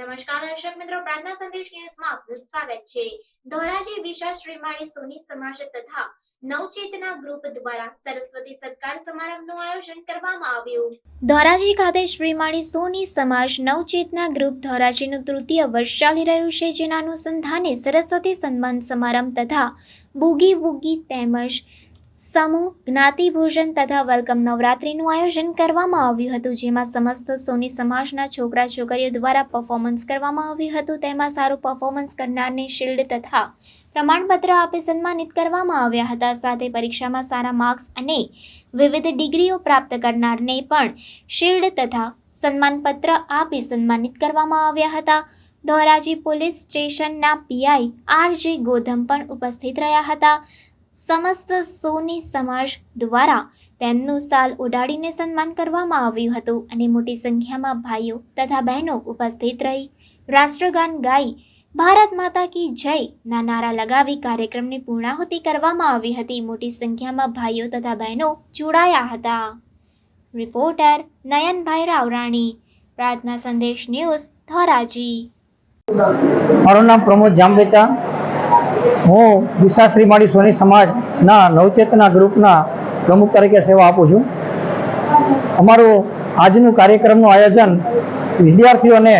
નમસ્કાર દર્શક મિત્રો, પ્રાર્થના સંદેશ ન્યૂઝમાં આપનું સ્વાગત છે. ધોરાજી વિશા શ્રીમાળી સોની સમાજ તથા નવચેતના ગ્રુપ દ્વારા સરસ્વતી સત્કાર સમારંભનું આયોજન કરવામાં આવ્યું. ધોરાજી ખાતે શ્રીમાળી સોની સમાજ નવચેતના ગ્રુપ ધોરાજીનું તૃતીય વર્ષ ચાલી રહ્યું છે, જેના અનુસંધાને સરસ્વતી સન્માન સમારંભ તથા બુગી વુગી તેમજ સમૂહ, જ્ઞાતિ, ભોજન તથા વેલકમ નવરાત્રિનું આયોજન કરવામાં આવ્યું હતું, જેમાં સમસ્ત સોની સમાજના છોકરા, છોકરીઓ દ્વારા પરફોર્મન્સ કરવામાં આવ્યું હતું. તેમાં સારું પરફોર્મન્સ કરનારને શિલ્ડ તથા પ્રમાણપત્ર આપી સન્માનિત કરવામાં આવ્યા હતા. સાથે પરીક્ષામાં સારા માર્ક્સ અને વિવિધ ડિગ્રીઓ પ્રાપ્ત કરનારને પણ શિલ્ડ તથા સન્માનપત્ર આપી સન્માનિત કરવામાં આવ્યા હતા. ધોરાજી પોલીસ સ્ટેશનના પીઆઈ આર જે ગોધમ પણ ઉપસ્થિત રહ્યા હતા. સમસ્ત સોની સમાજ દ્વારા તેમનું સાલ ઉડાડીને સન્માન કરવામાં આવ્યું હતું અને મોટી સંખ્યામાં ભાઈઓ તથા બહેનો ઉપસ્થિત રહી રાષ્ટ્રગાન ગાઈ ભારત માતા કી જય ના નારા લગાવી કાર્યક્રમની પૂર્ણાહુતિ કરવામાં આવી હતી. મોટી સંખ્યામાં ભાઈઓ તથા બહેનો જોડાયા હતા. રિપોર્ટર નયનભાઈ રાવરાણી, પ્રાર્થના સંદેશ ન્યૂઝ ધોરાજી. મારું નામ પ્રમોદ જાંબેચા હું દિશાશ્રી માળી સોની સમાજના નવચેતના ગ્રુપના પ્રમુખ તરીકે સેવા આપું છું. અમારું આજનું કાર્યક્રમનું આયોજન વિદ્યાર્થીઓને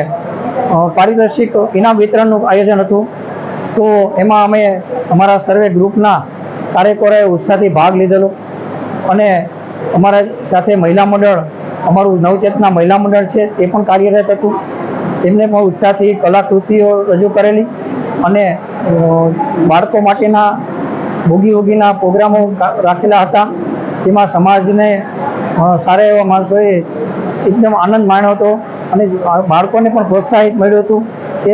પારિતોષિક ઇનામ વિતરણનું આયોજન હતું. તો એમાં અમે અમારા સર્વે ગ્રુપના કાર્યકરોએ ઉત્સાહથી ભાગ લીધેલો અને અમારા સાથે મહિલા મંડળ, અમારું નવચેતના મહિલા મંડળ છે તે પણ કાર્યરત હતું. તેમને પણ ઉત્સાહથી કલાકૃતિઓ રજૂ કરેલી અને બાળકો માટેના બોગી વોગીના પ્રોગ્રામો રાખેલા હતા. તેમાં સમાજને સારા એવા માણસોએ એકદમ આનંદ માણ્યો હતો અને બાળકોને પણ પ્રોત્સાહિત મળ્યું હતું. તે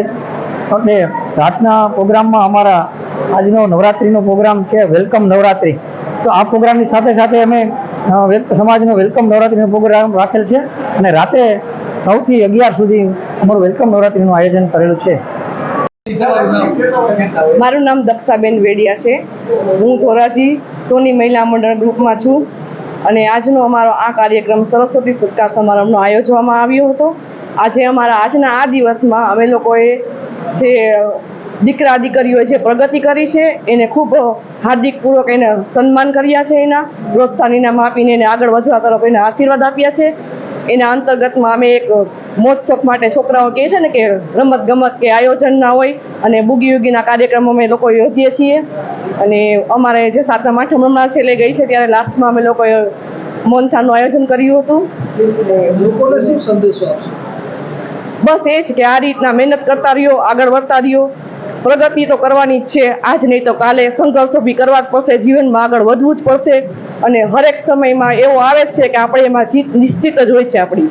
અને રાતના પ્રોગ્રામમાં અમારા આજનો નવરાત્રિનો પ્રોગ્રામ છે, વેલકમ નવરાત્રિ. તો આ પ્રોગ્રામની સાથે સાથે અમે સમાજનો વેલકમ નવરાત્રિનો પ્રોગ્રામ રાખેલ છે. અને રાતે નવથી અગિયાર સુધી અમારું વેલકમ નવરાત્રિનું આયોજન કરેલું છે. મારું નામ દક્ષાબેન વેડિયા છે. હું ધોરાજી સોની મહિલા મંડળ ગ્રુપમાં છું અને આજનો અમારો આ કાર્યક્રમ સરસ્વતી સત્કાર સમારંભનો આયોજવામાં આવ્યો હતો. આજે અમારા આજના આ દિવસમાં અમે લોકોએ જે દીકરા દીકરીઓએ જે પ્રગતિ કરી છે, એને ખૂબ હાર્દિકપૂર્વક એને સન્માન કર્યા છે એના, પ્રોત્સાહન ઇનામ આપીને એને આગળ વધવા તરફ એને આશીર્વાદ આપ્યા છે. એના અંતર્ગતમાં અમે એક મોજશોખ માટે છોકરાઓ કહે છે ને કે રમત ગમત કે આયોજન ના હોય અને બુગી યુગીના કાર્યક્રમો અમે લોકો યોજીએ છીએ. અને અમારે જે સાતમ આઠમ હમણાં છેલ્લે ગઈ છે ત્યારે લાસ્ટમાં અમે લોકોએ મોનથાનું આયોજન કર્યું હતું. બસ એ જ કે આ રીતના મહેનત કરતા રહ્યો આગળ વધતા રહ્યો. પ્રગતિ તો કરવાની જ છે આજ નહીં તો કાલે સંઘર્ષો બી કરવા જ પડશે જીવનમાં આગળ વધવું જ પડશે. અને હરેક સમયમાં એવો આવે જ છે કે આપણે એમાં જીત નિશ્ચિત જ હોય છે આપણી.